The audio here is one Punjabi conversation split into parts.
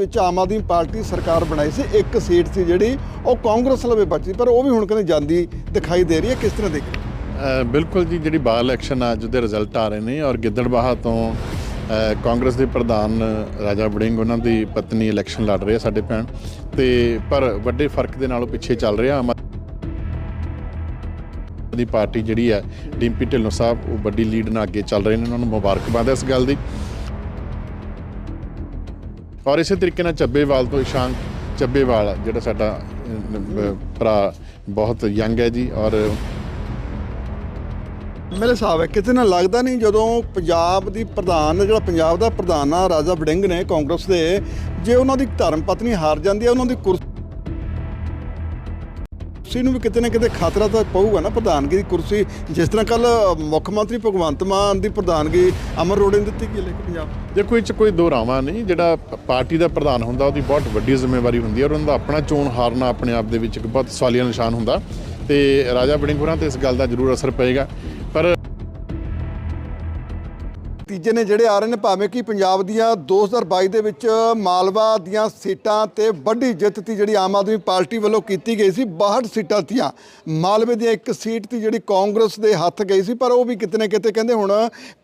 ਵਿੱਚ ਆਮ ਆਦਮੀ ਪਾਰਟੀ ਸਰਕਾਰ ਬਣਾਈ ਸੀ, ਇੱਕ ਸੀਟ ਸੀ ਜਿਹੜੀ ਉਹ ਕਾਂਗਰਸ ਲਵੇ ਬਚੀ, ਪਰ ਉਹ ਵੀ ਹੁਣ ਕਹਿੰਦੇ ਜਾਂਦੀ ਦਿਖਾਈ ਦੇ ਰਹੀ ਹੈ। ਕਿਸ ਤਰ੍ਹਾਂ ਦੇਖ ਬਿਲਕੁਲ ਜੀ, ਜਿਹੜੀ ਬਾਲ ਇਲੈਕਸ਼ਨ ਆ ਦੇ ਰਿਜ਼ਲਟ ਆ ਰਹੇ ਨੇ ਔਰ ਗਿੱਦੜਬਾਹਾ ਤੋਂ ਕਾਂਗਰਸ ਦੇ ਪ੍ਰਧਾਨ ਰਾਜਾ ਵੜਿੰਗ, ਉਹਨਾਂ ਦੀ ਪਤਨੀ ਇਲੈਕਸ਼ਨ ਲੜ ਰਹੇ ਆ ਸਾਡੇ ਭੈਣ। ਤੇ ਪਰ ਵੱਡੇ ਫ਼ਰਕ ਦੇ ਨਾਲ ਉਹ ਪਿੱਛੇ ਚੱਲ ਰਿਹਾ ਆਮ ਆਦਮੀ ਪਾਰਟੀ ਜਿਹੜੀ ਹੈ, ਡਿੰਪੀ ਢਿੱਲੋਂ ਸਾਹਿਬ, ਉਹ ਵੱਡੀ ਲੀਡ ਨਾਲ ਅੱਗੇ ਚੱਲ ਰਹੇ ਨੇ, ਉਹਨਾਂ ਨੂੰ ਮੁਬਾਰਕਬਾਦ ਹੈ ਇਸ ਗੱਲ ਦੀ। ਔਰ ਇਸੇ ਤਰੀਕੇ ਨਾਲ ਚੱਬੇਵਾਲ ਤੋਂ ਇਸ਼ਾਨ ਚੱਬੇਵਾਲ ਜਿਹੜਾ ਸਾਡਾ ਭਰਾ ਬਹੁਤ ਯੰਗ ਹੈ ਜੀ ਔਰ ਮੇਰੇ ਹਿਸਾਬ ਹੈ, ਕਿਤੇ ਨਾ ਲੱਗਦਾ ਨਹੀਂ ਜਦੋਂ ਪੰਜਾਬ ਦੀ ਪ੍ਰਧਾਨ, ਜਿਹੜਾ ਪੰਜਾਬ ਦਾ ਪ੍ਰਧਾਨ ਆ, ਰਾਜਾ ਵੜਿੰਗ ਨੇ ਕਾਂਗਰਸ ਦੇ, ਜੇ ਉਹਨਾਂ ਦੀ ਧਰਮ ਪਤਨੀ ਹਾਰ ਜਾਂਦੀ ਹੈ, ਉਹਨਾਂ ਦੀ ਕੁਰਸੀ ਕੁਰਸੀ ਨੂੰ ਵੀ ਕਿਤੇ ਨਾ ਕਿਤੇ ਖਤਰਾ ਤਾਂ ਪਊਗਾ ਨਾ ਪ੍ਰਧਾਨਗੀ ਦੀ ਕੁਰਸੀ। ਜਿਸ ਤਰ੍ਹਾਂ ਕੱਲ ਮੁੱਖ ਮੰਤਰੀ ਭਗਵੰਤ ਮਾਨ ਦੀ ਪ੍ਰਧਾਨਗੀ ਅਮਰ ਰੋੜੇ ਨੂੰ ਦਿੱਤੀ ਗਈ ਲੇਕਿਨ ਪੰਜਾਬ ਦੇਖੋ, ਇਹ ਚ ਕੋਈ ਦੋ ਰਾਵਾਂ ਨਹੀਂ, ਜਿਹੜਾ ਪਾਰਟੀ ਦਾ ਪ੍ਰਧਾਨ ਹੁੰਦਾ, ਉਹਦੀ ਬਹੁਤ ਵੱਡੀ ਜ਼ਿੰਮੇਵਾਰੀ ਹੁੰਦੀ ਹੈ ਔਰ ਉਹਨਾਂ ਦਾ ਆਪਣਾ ਚੋਣ ਹਾਰਨਾ ਆਪਣੇ ਆਪ ਦੇ ਵਿੱਚ ਇੱਕ ਬਹੁਤ ਸਵਾਲੀਆ ਨਿਸ਼ਾਨ ਹੁੰਦਾ। ਤੇ ਰਾਜਾ ਵੜਿੰਗ ਹੋਰਾਂ ਤੇ ਇਸ ਗੱਲ ਦਾ ਜ਼ਰੂਰ ਅਸਰ ਪਏਗਾ। ਪਰ ਨਤੀਜੇ ਨੇ ਜਿਹੜੇ ਆ ਰਹੇ ਨੇ, ਭਾਵੇਂ ਕਿ ਪੰਜਾਬ ਦੀਆਂ 2022 ਦੇ ਵਿੱਚ ਮਾਲਵਾ ਦੀਆਂ ਸੀਟਾਂ ਤੇ ਵੱਡੀ ਜਿੱਤ ਤੀ ਜਿਹੜੀ ਆਮ ਆਦਮੀ ਪਾਰਟੀ ਵੱਲੋਂ ਕੀਤੀ ਗਈ ਸੀ 62 ਸੀਟਾਂ ਤੀਆਂ ਮਾਲਵੇ ਦੀ ਇੱਕ ਸੀਟ ਤੀ ਜਿਹੜੀ ਕਾਂਗਰਸ ਦੇ ਹੱਥ ਗਈ ਸੀ, ਪਰ ਉਹ ਵੀ ਕਿਤੇ ਨਾ ਕਿਤੇ ਕਹਿੰਦੇ ਹੁਣ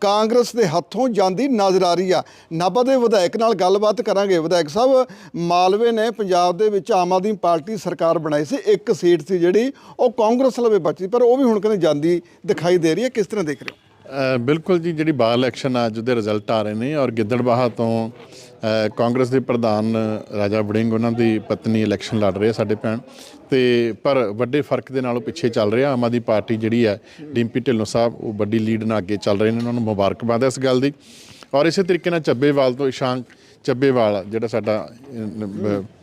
ਕਾਂਗਰਸ ਦੇ ਹੱਥੋਂ ਜਾਂਦੀ ਨਜ਼ਰ ਆ ਰਹੀ ਆ। ਨਾਭਾ ਦੇ ਵਿਧਾਇਕ ਨਾਲ ਗੱਲਬਾਤ ਕਰਾਂਗੇ। ਵਿਧਾਇਕ ਸਾਹਿਬ, ਮਾਲਵੇ ਨੇ ਪੰਜਾਬ ਦੇ ਵਿੱਚ ਆਮ ਆਦਮੀ ਪਾਰਟੀ ਸਰਕਾਰ ਬਣਾਈ ਸੀ, ਇੱਕ ਸੀਟ ਸੀ ਜਿਹੜੀ ਉਹ ਕਾਂਗਰਸ ਲਵੇ ਬਚੀ, ਪਰ ਉਹ ਵੀ ਹੁਣ ਕਹਿੰਦੇ ਜਾਂਦੀ ਦਿਖਾਈ ਦੇ ਰਹੀ ਹੈ। ਕਿਸ ਤਰ੍ਹਾਂ ਦੇਖ ਰਹੇ ਹੋ? ਬਿਲਕੁਲ ਜੀ, ਜਿਹੜੀ ਬਾਲ ਇਲੈਕਸ਼ਨ ਆ ਦੇ ਰਿਜ਼ਲਟ ਆ ਰਹੇ ਨੇ ਔਰ ਗਿੱਦੜਬਾਹਾ ਤੋਂ ਕਾਂਗਰਸ ਦੇ ਪ੍ਰਧਾਨ ਰਾਜਾ ਵੜਿੰਗ, ਉਹਨਾਂ ਦੀ ਪਤਨੀ ਇਲੈਕਸ਼ਨ ਲੜ ਰਹੇ ਆ ਸਾਡੇ ਭੈਣ। ਤੇ ਪਰ ਵੱਡੇ ਫ਼ਰਕ ਦੇ ਨਾਲੋਂ ਪਿੱਛੇ ਚੱਲ ਰਿਹਾ ਆਮ ਆਦਮੀ ਪਾਰਟੀ ਜਿਹੜੀ ਹੈ ਡਿੰਪੀ ਢਿੱਲੋਂ ਸਾਹਿਬ, ਉਹ ਵੱਡੀ ਲੀਡ ਨਾਲ ਅੱਗੇ ਚੱਲ ਰਹੇ ਨੇ। ਉਹਨਾਂ ਨੂੰ ਮੁਬਾਰਕਬਾਦ ਹੈ ਇਸ ਗੱਲ ਦੀ। ਔਰ ਇਸੇ ਤਰੀਕੇ ਨਾਲ ਚੱਬੇਵਾਲ ਤੋਂ ਇਸ਼ਾਂਕ ਚੱਬੇਵਾਲ, ਜਿਹੜਾ ਸਾਡਾ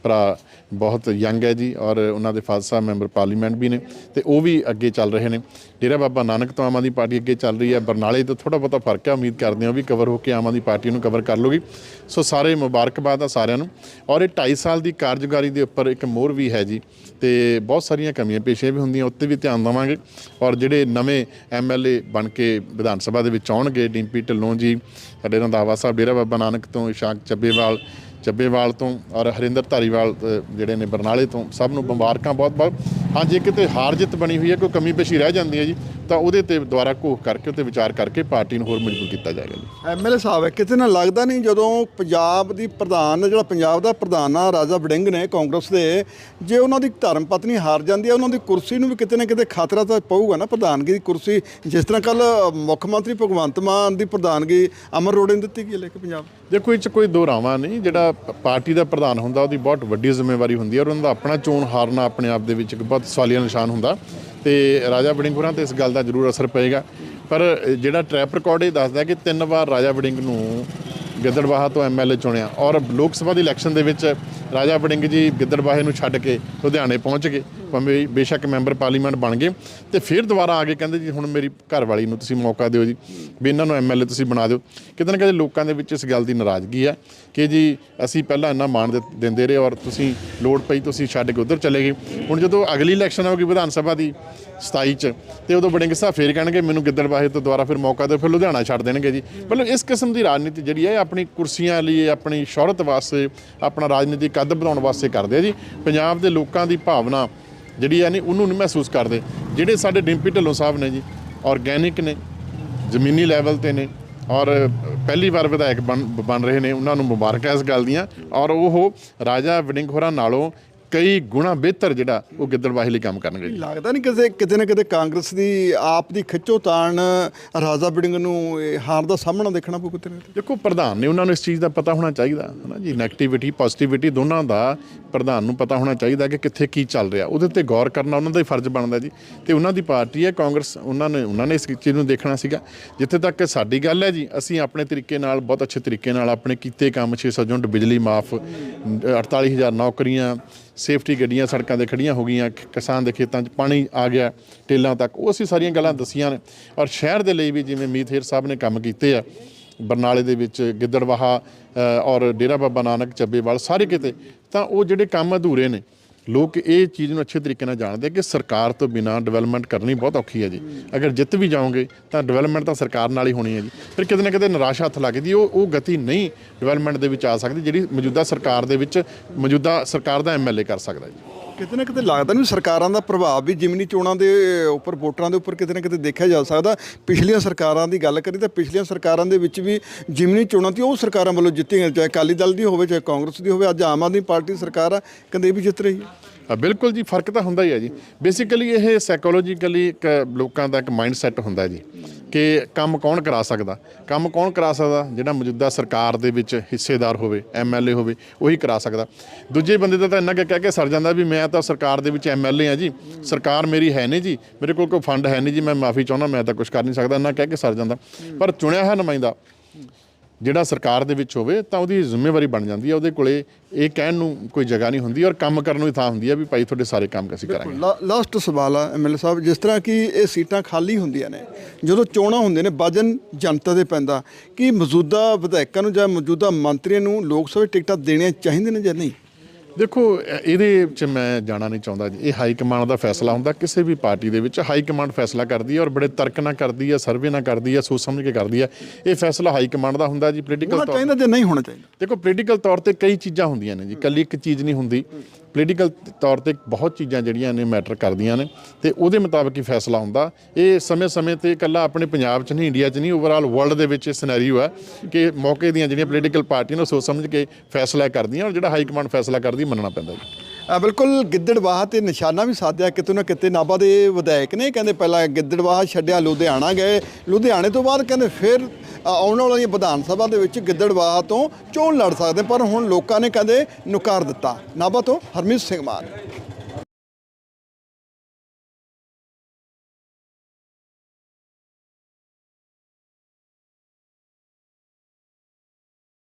ਭਰਾ ਬਹੁਤ ਯੰਗ ਹੈ ਜੀ ਔਰ ਉਹਨਾਂ ਦੇ ਫਾਦਰ ਸਾਹਿਬ ਮੈਂਬਰ ਪਾਰਲੀਮੈਂਟ ਵੀ ਨੇ ਤੇ ਉਹ ਵੀ ਅੱਗੇ ਚੱਲ ਰਹੇ ਨੇ। ਡੇਰਾ ਬਾਬਾ ਨਾਨਕ ਤੋਂ ਆਮ ਆਦਮੀ ਪਾਰਟੀ ਅੱਗੇ ਚੱਲ ਰਹੀ ਹੈ। ਬਰਨਾਲੇ ਤੋਂ ਥੋੜਾ ਬਹੁਤਾ ਫ਼ਰਕ ਹੈ। ਉਮੀਦ ਕਰਦੇ ਹਾਂ ਵੀ ਕਵਰ ਹੋ ਕੇ ਆਮ ਆਦਮੀ ਪਾਰਟੀ ਨੂੰ ਕਵਰ ਕਰ ਲੂਗੀ ਸੋ ਸਾਰੇ ਮੁਬਾਰਕਬਾਦ ਆ ਸਾਰਿਆਂ ਨੂੰ। ਔਰ ਇਹ 2.5 ਸਾਲ ਦੀ ਕਾਰਜਕਾਰੀ ਦੇ ਉੱਪਰ ਇੱਕ ਮੋਹਰ ਵੀ ਹੈ ਜੀ ਤੇ ਬਹੁਤ ਸਾਰੀਆਂ ਕਮੀਆਂ ਪੇਸ਼ੀਆਂ ਵੀ ਹੁੰਦੀਆਂ, ਉੱਤੇ ਵੀ ਧਿਆਨ ਦੇਵਾਂਗੇ। ਔਰ ਜਿਹੜੇ ਨਵੇਂ ਐਮਐਲਏ ਬਣ ਕੇ ਵਿਧਾਨ ਸਭਾ ਦੇ ਵਿੱਚ ਆਉਣਗੇ, ਡਿੰਪੀ ਢਿੱਲੋਂ ਜੀ, ਸਾਡੇ ਰੰਧਾਵਾ ਸਾਹਿਬ, ਡੇਰਾ ਬਾਬਾ ਨਾਨਕ ਤੋਂ ਇਸ਼ਾਕ ਚੱਬੇਵਾਲ ਚੱਬੇਵਾਲ ਤੋਂ ਔਰ ਹਰਿੰਦਰ ਧਾਰੀਵਾਲ ਜਿਹੜੇ ਨੇ ਬਰਨਾਲੇ ਤੋਂ, ਸਭ ਨੂੰ ਮੁਬਾਰਕਾਂ ਬਹੁਤ ਬਹੁਤ ਹਾਂ ਜੇ ਕਿਤੇ ਹਾਰ ਜਿੱਤ ਬਣੀ ਹੋਈ ਹੈ ਕੋਈ ਕਮੀ ਪੇਸ਼ੀ ਰਹਿ ਜਾਂਦੀ ਹੈ ਜੀ ਤਾਂ ਉਹਦੇ ਤੇ ਦੁਬਾਰਾ ਘੋਖ ਕਰਕੇ ਉੱਤੇ ਵਿਚਾਰ ਕਰਕੇ ਪਾਰਟੀ ਨੂੰ ਹੋਰ ਮਜ਼ਬੂਤ ਕੀਤਾ ਜਾਏਗਾ ਜੀ। ਐਮਐਲਏ ਸਾਹਿਬ ਹੈ ਕਿਤੇ ਨਾ ਲੱਗਦਾ ਨਹੀਂ ਜਦੋਂ ਪੰਜਾਬ ਦੀ ਪ੍ਰਧਾਨ ਜਿਹੜਾ ਪੰਜਾਬ ਦਾ ਪ੍ਰਧਾਨ ਆ ਰਾਜਾ ਵੜਿੰਗ ਨੇ ਕਾਂਗਰਸ ਦੇ ਜੇ ਉਹਨਾਂ ਦੀ ਧਰਮ ਪਤਨੀ ਹਾਰ ਜਾਂਦੀ ਹੈ ਉਹਨਾਂ ਦੀ ਕੁਰਸੀ ਨੂੰ ਵੀ ਕਿਤੇ ਨਾ ਕਿਤੇ ਖਤਰਾ ਤਾਂ ਪਊਗਾ ਨਾ ਪ੍ਰਧਾਨਗੀ ਦੀ ਕੁਰਸੀ। ਜਿਸ ਤਰ੍ਹਾਂ ਕੱਲ ਮੁੱਖ ਮੰਤਰੀ ਭਗਵੰਤ ਮਾਨ ਦੀ ਪ੍ਰਧਾਨਗੀ ਅਮਰ ਰੋੜੇ ਨੂੰ ਦਿੱਤੀ ਗਈ ਲੈ ਕੇ ਪੰਜਾਬ ਦੇਖੋ ਇਹ ਚ ਕੋਈ ਦੋ ਰਾਵਾਂ ਨਹੀਂ ਜਿਹੜਾ ਪਾਰਟੀ ਦਾ ਪ੍ਰਧਾਨ ਹੁੰਦਾ ਉਹਦੀ ਬਹੁਤ ਵੱਡੀ ਜ਼ਿੰਮੇਵਾਰੀ ਹੁੰਦੀ ਹੈ ਔਰ ਉਹਨਾਂ ਦਾ ਆਪਣਾ ਚੋਣ ਹਾਰਨਾ ਆਪਣੇ ਆਪ ਦੇ ਵਿੱਚ ਇੱਕ ਬਹੁਤ ਸਵਾਲੀਆ ਨਿਸ਼ਾਨ ਹੁੰਦਾ ਤੇ ਰਾਜਾ ਵੜਿੰਗ ਹੋਰਾਂ ਤੇ ਇਸ ਗੱਲ ਦਾ ਜ਼ਰੂਰ ਅਸਰ ਪਏਗਾ। ਪਰ ਜਿਹੜਾ ਟਰੈਪ ਰਿਕਾਰਡ ਇਹ ਦੱਸਦਾ ਕਿ ਤਿੰਨ ਵਾਰ ਰਾਜਾ ਵੜਿੰਗ ਨੂੰ ਗਿੱਦੜਬਾਹਾ ਤੋਂ ਐਮਐਲਏ ਚੁਣਿਆ ਔਰ ਲੋਕ ਸਭਾ ਦੀ ਇਲੈਕਸ਼ਨ ਦੇ ਵਿੱਚ ਰਾਜਾ ਵੜਿੰਗ ਜੀ ਗਿੱਦੜਬਾਹੇ ਨੂੰ ਛੱਡ ਕੇ ਲੁਧਿਆਣੇ ਪਹੁੰਚ ਗਏ। ਭਾਵੇਂ ਬੇਸ਼ੱਕ ਮੈਂਬਰ ਪਾਰਲੀਮੈਂਟ ਬਣ ਗਏ ਤੇ ਫਿਰ ਦੁਬਾਰਾ ਆ ਕੇ ਕਹਿੰਦੇ ਜੀ ਹੁਣ ਮੇਰੀ ਘਰ ਵਾਲੀ ਨੂੰ ਤੁਸੀਂ ਮੌਕਾ ਦਿਓ ਜੀ, ਵੀ ਇਹਨਾਂ ਨੂੰ ਐਮਐਲਏ ਤੁਸੀਂ ਬਣਾ ਦਿਓ। ਕਿਤੇ ਨਾ ਕਿਤੇ ਲੋਕਾਂ ਦੇ ਵਿੱਚ ਇਸ ਗੱਲ ਦੀ ਨਾਰਾਜ਼ਗੀ ਹੈ ਕਿ ਜੀ ਅਸੀਂ ਪਹਿਲਾਂ ਇੰਨਾ ਮਾਣ ਦਿੰਦੇ ਰਹੇ ਔਰ ਤੁਸੀਂ ਲੋੜ ਪਈ ਤੁਸੀਂ ਛੱਡ ਕੇ ਉਧਰ ਚਲੇ ਗਏ। ਹੁਣ ਜਦੋਂ ਅਗਲੀ ਇਲੈਕਸ਼ਨ ਆਊਗੀ ਵਿਧਾਨ ਸਭਾ ਦੀ 27 ਚ ਤੇ ਉਦੋਂ ਬੜਿੰਗ ਸਾਹਿਬ ਫੇਰ ਕਹਿਣਗੇ, ਮੈਨੂੰ ਗਿੱਦੜਬਾਹੇ ਤੋਂ ਦੁਬਾਰਾ ਫਿਰ ਮੌਕਾ ਦਿਓ, ਫਿਰ ਲੁਧਿਆਣਾ ਛੱਡ ਦੇਣਗੇ ਜੀ। ਮਤਲਬ ਇਸ ਕਿਸਮ ਦੀ ਰਾਜਨੀਤੀ ਜਿਹੜੀ ਹੈ ਆਪਣੀ ਕੁਰਸੀਆਂ ਲਈ, ਆਪਣੀ ਸ਼ੌਹਰਤ ਵਾਸਤੇ, ਆਪਣਾ ਰਾਜਨੀਤਿਕ ਕੱਦ ਵਧਾਉਣ ਵਾਸਤੇ ਕਰਦੇ ਆ ਜੀ। ਪੰਜਾਬ ਦੇ ਲੋਕਾਂ ਦੀ ਭਾਵਨਾ ਜਿਹੜੀ ਆ ਨਹੀਂ ਉਹਨੂੰ ਨਹੀਂ ਮਹਿਸੂਸ ਕਰਦੇ, ਜਿਹੜੇ ਸਾਡੇ ਡਿੰਪੀ ਢਿੱਲੋਂ ਸਾਹਿਬ ਨੇ ਜੀ ਆਰਗੈਨਿਕ ਨੇ, ਜ਼ਮੀਨੀ ਲੈਵਲ ਤੇ ਨੇ, ਔਰ ਪਹਿਲੀ ਵਾਰ ਵਿਧਾਇਕ ਬਣ ਬਣ ਰਹੇ ਨੇ, ਉਹਨਾਂ ਨੂੰ ਮੁਬਾਰਕਾਂ ਇਸ ਗੱਲ ਦੀਆਂ, ਔਰ ਉਹ ਰਾਜਾ ਵੜਿੰਗ ਹੋਰਾਂ ਨਾਲੋਂ ਕਈ ਗੁਣਾ ਬਿਹਤਰ ਜਿਹੜਾ ਉਹ ਗਿੱਦੜਬਾਹੀ ਲਈ ਕੰਮ ਕਰਨਗੇ ਜੀ। ਲੱਗਦਾ ਨਹੀਂ ਕਿਸੇ ਕਿਤੇ ਨਾ ਕਿਤੇ ਕਾਂਗਰਸ ਦੀ ਆਪ ਦੀ ਖਿੱਚੋ ਤਾਣ ਰਾਜਾ ਵੜਿੰਗ ਨੂੰ ਹਾਰ ਦਾ ਸਾਹਮਣਾ ਦੇਖਣਾ ਪਊ ਕਿਤੇ ਨਾ ਦੇਖੋ ਪ੍ਰਧਾਨ ਨੇ ਉਹਨਾਂ ਨੂੰ ਇਸ ਚੀਜ਼ ਦਾ ਪਤਾ ਹੋਣਾ ਚਾਹੀਦਾ ਹੈ ਨਾ ਜੀ? ਨੈਗੇਟਿਵਿਟੀ ਪੋਜ਼ਿਟਿਵਿਟੀ ਦੋਨਾਂ ਦਾ ਪ੍ਰਧਾਨ ਨੂੰ ਪਤਾ ਹੋਣਾ ਚਾਹੀਦਾ ਕਿ ਕਿੱਥੇ ਕੀ ਚੱਲ ਰਿਹਾ। ਉਹਦੇ ਤੇ ਗੌਰ ਕਰਨਾ ਉਹਨਾਂ ਦਾ ਹੀ ਫਰਜ਼ ਬਣਦਾ ਜੀ। ਤੇ ਉਹਨਾਂ ਦੀ ਪਾਰਟੀ ਹੈ ਕਾਂਗਰਸ ਉਹਨਾਂ ਨੇ ਉਹਨਾਂ ਨੇ ਇਸ ਚੀਜ਼ ਨੂੰ ਦੇਖਣਾ ਸੀਗਾ। ਜਿੱਥੇ ਤੱਕ ਸਾਡੀ ਗੱਲ ਹੈ ਜੀ ਅਸੀਂ ਆਪਣੇ ਤਰੀਕੇ ਨਾਲ ਬਹੁਤ ਅੱਛੇ ਤਰੀਕੇ ਨਾਲ ਆਪਣੇ ਕੀਤੇ ਕੰਮ 600 ਯੂਨਿਟ ਬਿਜਲੀ ਮਾਫ 48000 ਨੌਕਰੀਆਂ ਸੇਫਟੀ ਗੱਡੀਆਂ ਸੜਕਾਂ ਤੇ ਖੜੀਆਂ ਹੋ ਗਈਆਂ ਕਿਸਾਨ ਦੇ ਖੇਤਾਂ 'ਚ ਪਾਣੀ ਆ ਗਿਆ, ਟੇਲਾਂ ਤੱਕ। ਉਹ ਅਸੀਂ ਸਾਰੀਆਂ ਗੱਲਾਂ ਦੱਸੀਆਂ ਨੇ। ਔਰ ਸ਼ਹਿਰ ਦੇ ਲਈ ਵੀ ਜਿਵੇਂ ਮੀਤ ਹੇਰ ਸਾਹਿਬ ਨੇ ਕੰਮ ਕੀਤੇ ਆ, ਬਰਨਾਲੇ ਦੇ ਵਿੱਚ ਗਿੱਦੜਵਾਹਾ ਔਰ ਡੇਰਾ ਬਾਬਾ ਨਾਨਕ, ਚੱਬੇਵਾਲ, ਸਾਰੇ ਕਿਤੇ, ਤਾਂ ਉਹ ਜਿਹੜੇ ਕੰਮ ਅਧੂਰੇ ਨੇ ਲੋਕ ਇਹ ਚੀਜ਼ ਨੂੰ ਅੱਛੇ ਤਰੀਕੇ ਨਾਲ ਜਾਣਦੇ ਕਿ ਸਰਕਾਰ ਤੋਂ ਬਿਨਾ ਡਿਵੈਲਪਮੈਂਟ ਕਰਨੀ ਬਹੁਤ ਔਖੀ ਹੈ ਜੀ। ਅਗਰ ਜਿੱਤ ਵੀ ਜਾਓਗੇ ਤਾਂ ਡਿਵੈਲਪਮੈਂਟ ਤਾਂ ਸਰਕਾਰ ਨਾਲ ਹੀ ਹੋਣੀ ਹੈ ਜੀ। ਫਿਰ ਕਿਤੇ ਨਾ ਕਿਤੇ ਨਿਰਾਸ਼ਾ ਹੱਥ ਲੱਗਦੀ ਉਹ ਉਹ ਗਤੀ ਨਹੀਂ ਡਿਵੈਲਪਮੈਂਟ ਦੇ ਵਿੱਚ ਆ ਸਕਦੀ ਜਿਹੜੀ ਮੌਜੂਦਾ ਸਰਕਾਰ ਦੇ ਵਿੱਚ ਮੌਜੂਦਾ ਸਰਕਾਰ ਦਾ ਐਮਐਲਏ ਕਰ ਸਕਦਾ ਜੀ। ਕਿਤੇ ਨਾ ਕਿਤੇ ਲੱਗਦਾ ਨਹੀਂ ਸਰਕਾਰਾਂ ਦਾ ਪ੍ਰਭਾਵ ਵੀ ਜਿਮਨੀ ਚੋਣਾਂ ਦੇ ਉੱਪਰ, ਵੋਟਰਾਂ ਦੇ ਉੱਪਰ ਕਿਤੇ ਨਾ ਕਿਤੇ ਦੇਖਿਆ ਜਾ ਸਕਦਾ। ਪਿਛਲੀਆਂ ਸਰਕਾਰਾਂ ਦੀ ਗੱਲ ਕਰੀ ਤਾਂ ਪਿਛਲੀਆਂ ਸਰਕਾਰਾਂ ਦੇ ਵਿੱਚ ਵੀ ਜਿਮਨੀ ਚੋਣਾਂ ਤੇ ਉਹ ਸਰਕਾਰਾਂ ਵੱਲੋਂ ਜਿੱਤੀਆਂ ਚਾਹੇ ਅਕਾਲੀ ਦਲ ਦੀ ਹੋਵੇ, ਚਾਹੇ ਕਾਂਗਰਸ ਦੀ ਹੋਵੇ, ਅੱਜ ਆਮ ਆਦਮੀ ਪਾਰਟੀ ਸਰਕਾਰ ਆ, ਕਹਿੰਦੇ ਇਹ ਵੀ ਜਿੱਤ ਰਹੀ ਹੈ। ਬਿਲਕੁਲ ਜੀ, ਫ਼ਰਕ ਤਾਂ ਹੁੰਦਾ ਹੀ ਹੈ ਜੀ। ਬੇਸਿਕਲੀ ਇਹ ਸਾਈਕੋਲੋਜੀਕਲੀ ਇੱਕ ਲੋਕਾਂ ਦਾ ਇੱਕ ਮਾਈਂਡ ਸੈਟ ਹੁੰਦਾ ਜੀ ਕਿ ਕੰਮ ਕੌਣ ਕਰਾ ਸਕਦਾ? ਕੰਮ ਕੌਣ ਕਰਾ ਸਕਦਾ? ਜਿਹੜਾ ਮੌਜੂਦਾ ਸਰਕਾਰ ਦੇ ਵਿੱਚ ਹਿੱਸੇਦਾਰ ਹੋਵੇ ਐਮਐਲਏ ਹੋਵੇ, ਉਹੀ ਕਰਾ ਸਕਦਾ। ਦੂਜੇ ਬੰਦੇ ਦਾ ਤਾਂ ਇੰਨਾ ਕਹਿ ਕੇ ਸਰ ਜਾਂਦਾ ਵੀ ਮੈਂ ਤਾਂ ਸਰਕਾਰ ਦੇ ਵਿੱਚ ਐਮਐਲਏ ਆ ਜੀ। ਸਰਕਾਰ ਮੇਰੀ ਹੈ ਨਹੀਂ ਜੀ। ਮੇਰੇ ਕੋਲ ਕੋਈ ਫੰਡ ਹੈ ਨਹੀਂ ਜੀ। ਮੈਂ ਮਾਫੀ ਚਾਹੁੰਦਾ, ਮੈਂ ਤਾਂ ਕੁਝ ਕਰ ਨਹੀਂ ਸਕਦਾ। ਇੰਨਾ ਕਹਿ ਕੇ ਸਰ ਜਾਂਦਾ। ਪਰ ਚੁਣਿਆ ਹੋਇਆ ਨੁਮਾਇੰਦਾ। ਜਿਹੜਾ ਸਰਕਾਰ ਦੇ ਵਿੱਚ ਹੋਵੇ ਤਾਂ ਉਹਦੀ ਜ਼ਿੰਮੇਵਾਰੀ ਬਣ ਜਾਂਦੀ ਹੈ। ਉਹਦੇ ਕੋਲੇ ਇਹ ਕਹਿਣ ਨੂੰ ਕੋਈ ਜਗ੍ਹਾ ਨਹੀਂ ਹੁੰਦੀ ਔਰ ਕੰਮ ਕਰਨ ਨੂੰ ਹੀ ਥਾਂ ਹੁੰਦੀ ਹੈ ਵੀ ਭਾਈ ਤੁਹਾਡੇ ਸਾਰੇ ਕੰਮ ਅਸੀਂ ਕਰਾਂਗੇ। ਲਾਸਟ ਸਵਾਲ ਆ ਐਮਐਲਏ ਸਾਹਿਬ ਜਿਸ ਤਰ੍ਹਾਂ ਕਿ ਇਹ ਸੀਟਾਂ ਖਾਲੀ ਹੁੰਦੀਆਂ ਨੇ ਜਦੋਂ ਚੋਣਾਂ ਹੁੰਦੀਆਂ ਨੇ ਵਜਨ ਜਨਤਾ ਦੇ ਪੈਂਦਾ। ਕਿ ਮੌਜੂਦਾ ਵਿਧਾਇਕਾਂ ਨੂੰ ਜਾਂ ਮੌਜੂਦਾ ਮੰਤਰੀਆਂ ਨੂੰ ਲੋਕ ਸਭਾ ਟਿਕਟਾਂ ਦੇਣੀਆਂ ਚਾਹੀਦੀਆਂ ਨੇ ਜਾਂ ਨਹੀਂ? ਦੇਖੋ ਇਹ- ਇਹਦੇ ਵਿੱਚ ਮੈਂ ਜਾਣਾ ਨਹੀਂ ਚਾਹੁੰਦਾ ਜੀ। ਇਹ ਹਾਈ ਕਮਾਂਡ ਦਾ ਫੈਸਲਾ ਹੁੰਦਾ ਕਿਸੇ ਵੀ ਪਾਰਟੀ ਦੇ ਵਿੱਚ ਹਾਈ ਕਮਾਂਡ ਫੈਸਲਾ ਕਰਦੀ ਹੈ ਔਰ ਬੜੇ ਤਰਕ ਨਾਲ ਕਰਦੀ ਹੈ ਸਰਵੇ ਨਾਲ ਕਰਦੀ ਹੈ ਸੋਚ ਸਮਝ ਕੇ ਕਰਦੀ ਹੈ। ਇਹ ਫੈਸਲਾ ਹਾਈ ਕਮਾਂਡ ਦਾ ਹੁੰਦਾ ਜੀ ਪੋਲੀਟੀਕਲ ਚਾਹੀਦਾ ਜਾਂ ਨਹੀਂ ਹੋਣਾ ਚਾਹੀਦਾ। ਦੇਖੋ ਪੋਲੀਟੀਕਲ ਤੌਰ ਤੇ ਕਈ ਚੀਜ਼ਾਂ ਹੁੰਦੀਆਂ ਨੇ ਜੀ। ਕੱਲੀ ਇੱਕ ਚੀਜ਼ ਨਹੀਂ ਹੁੰਦੀ। ਪੋਲੀਟੀਕਲ ਤੌਰ ਤੇ ਬਹੁਤ ਚੀਜ਼ਾਂ ਜਿਹੜੀਆਂ ਨੇ ਮੈਟਰ ਕਰਦੀਆਂ ਨੇ ਤੇ ਉਹਦੇ ਮੁਤਾਬਕ ਹੀ ਫੈਸਲਾ ਹੁੰਦਾ। ਇਹ ਸਮੇਂ-ਸਮੇਂ ਤੇ ਇਕੱਲਾ ਆਪਣੇ ਪੰਜਾਬ 'ਚ ਨਹੀਂ ਇੰਡੀਆ 'ਚ ਨਹੀਂ ਓਵਰਆਲ ਵਰਲਡ ਦੇ ਵਿੱਚ ਇਹ ਸਿਨੈਰੀਓ ਹੈ ਕਿ ਮੌਕੇ ਦੀਆਂ ਜਿਹੜੀਆਂ ਪੋਲੀਟੀਕਲ ਪਾਰਟੀਆਂ ਨੇ ਉਹ ਸੋਚ ਸਮਝ ਕੇ ਫੈਸਲਾ ਕਰਦੀਆਂ ਔਰ ਜਿਹੜਾ ਹਾਈ ਕਮਾਂਡ ਫੈਸਲਾ ਕਰਦੀ ਮੰਨਣਾ ਪੈਂਦਾ ਜੀ। ਬਿਲਕੁਲ ਗਿੱਦੜਵਾਹ ਤੇ ਨਿਸ਼ਾਨਾ ਵੀ ਸਾਧਿਆ ਕਿਤੇ ਨਾ ਕਿਤੇ। ਨਾਭਾ ਦੇ ਵਿਧਾਇਕ ਨੇ ਕਹਿੰਦੇ ਪਹਿਲਾਂ ਗਿੱਦੜਵਾਹ ਛੱਡਿਆ, ਲੁਧਿਆਣਾ ਗਏ। ਲੁਧਿਆਣੇ ਤੋਂ ਬਾਅਦ ਕਹਿੰਦੇ ਫਿਰ ਆਉਣ ਵਾਲੀਆਂ ਵਿਧਾਨ ਸਭਾ ਦੇ ਵਿੱਚ ਗਿੱਦੜਵਾਹ ਤੋਂ ਚੋਣ ਲੜ ਸਕਦੇ। ਪਰ ਹੁਣ ਲੋਕਾਂ ਨੇ ਕਹਿੰਦੇ ਨੁਕਾਰ ਦਿੱਤਾ। ਨਾਭਾ ਤੋਂ ਹਰਮੀਤ ਸਿੰਘ ਮਾਨ।